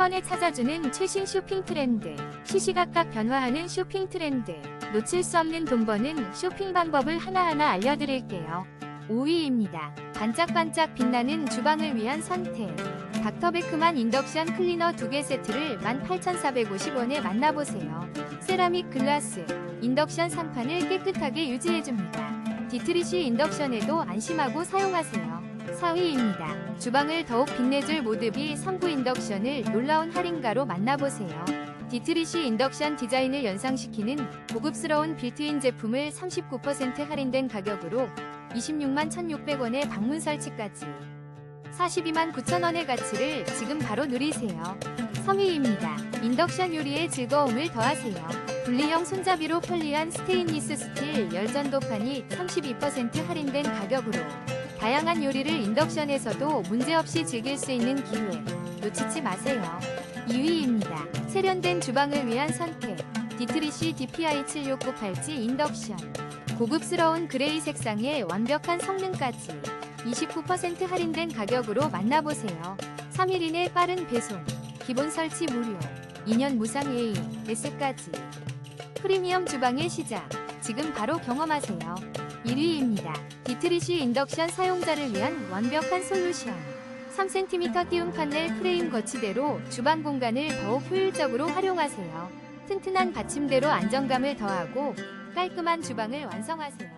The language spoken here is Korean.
번에 찾아주는 최신 쇼핑 트렌드, 시시각각 변화하는 쇼핑 트렌드, 놓칠 수 없는 돈 버는 쇼핑 방법을 하나하나 알려드릴게요. 5위입니다. 반짝반짝 빛나는 주방을 위한 선택. 닥터베크만 인덕션 클리너 2개 세트를 18,450원에 만나보세요. 세라믹 글라스, 인덕션 상판을 깨끗하게 유지해줍니다. 디트리시 인덕션에도 안심하고 사용하세요. 4위입니다. 주방을 더욱 빛내줄 모드비 선구 인덕션을 놀라운 할인가로 만나보세요. 디트리시 인덕션 디자인을 연상시키는 고급스러운 빌트인 제품을 39% 할인된 가격으로 26만 1,600원에 방문 설치까지 42만 9천원의 가치를 지금 바로 누리세요. 3위입니다. 인덕션 요리의 즐거움을 더하세요. 분리형 손잡이로 편리한 스테인리스 스틸 열전도판이 32% 할인된 가격으로 다양한 요리를 인덕션에서도 문제없이 즐길 수 있는 기회 놓치지 마세요. 2위입니다. 세련된 주방을 위한 선택 디트리시 DPI 7698G 인덕션 고급스러운 그레이 색상의 완벽한 성능까지 29% 할인된 가격으로 만나보세요. 3일 이내 빠른 배송, 기본 설치 무료, 2년 무상 AS까지 프리미엄 주방의 시작, 지금 바로 경험하세요. 1위입니다. 디트리시 인덕션 사용자를 위한 완벽한 솔루션. 3cm 띄운 판넬 프레임 거치대로 주방 공간을 더욱 효율적으로 활용하세요. 튼튼한 받침대로 안정감을 더하고 깔끔한 주방을 완성하세요.